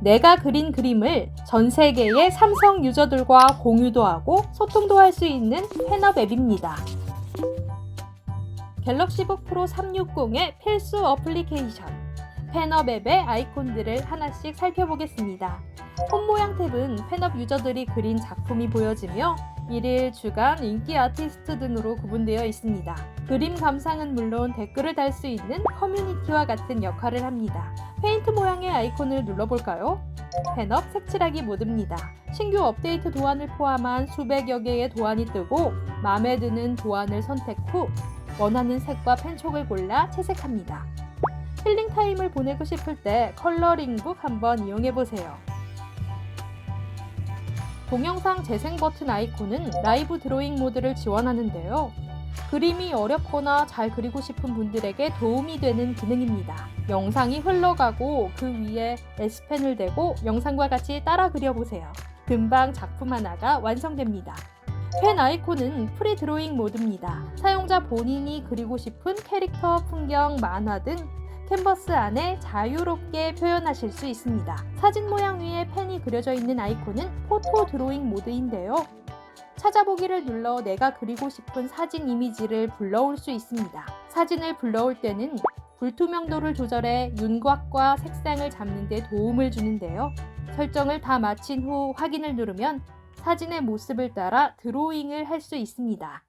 내가 그린 그림을 전 세계의 삼성 유저들과 공유도 하고 소통도 할 수 있는 펜업 앱입니다. 갤럭시북 프로 360의 필수 어플리케이션 펜업 앱의 아이콘들을 하나씩 살펴보겠습니다. 홈 모양 탭은 펜업 유저들이 그린 작품이 보여지며 일일, 주간, 인기 아티스트 등으로 구분되어 있습니다. 그림 감상은 물론 댓글을 달 수 있는 커뮤니티와 같은 역할을 합니다. 페인트 모양의 아이콘을 눌러볼까요? 펜업 색칠하기 모드입니다. 신규 업데이트 도안을 포함한 수백여 개의 도안이 뜨고 마음에 드는 도안을 선택 후 원하는 색과 펜촉을 골라 채색합니다. 힐링 타임을 보내고 싶을 때 컬러링북 한번 이용해 보세요. 동영상 재생 버튼 아이콘은 라이브 드로잉 모드를 지원하는데요. 그림이 어렵거나 잘 그리고 싶은 분들에게 도움이 되는 기능입니다. 영상이 흘러가고 그 위에 S펜을 대고 영상과 같이 따라 그려보세요. 금방 작품 하나가 완성됩니다. 펜 아이콘은 프리 드로잉 모드입니다. 사용자 본인이 그리고 싶은 캐릭터, 풍경, 만화 등 캔버스 안에 자유롭게 표현하실 수 있습니다. 사진 모양 위에 펜이 그려져 있는 아이콘은 포토 드로잉 모드인데요. 찾아보기를 눌러 내가 그리고 싶은 사진 이미지를 불러올 수 있습니다. 사진을 불러올 때는 불투명도를 조절해 윤곽과 색상을 잡는 데 도움을 주는데요. 설정을 다 마친 후 확인을 누르면 사진의 모습을 따라 드로잉을 할 수 있습니다.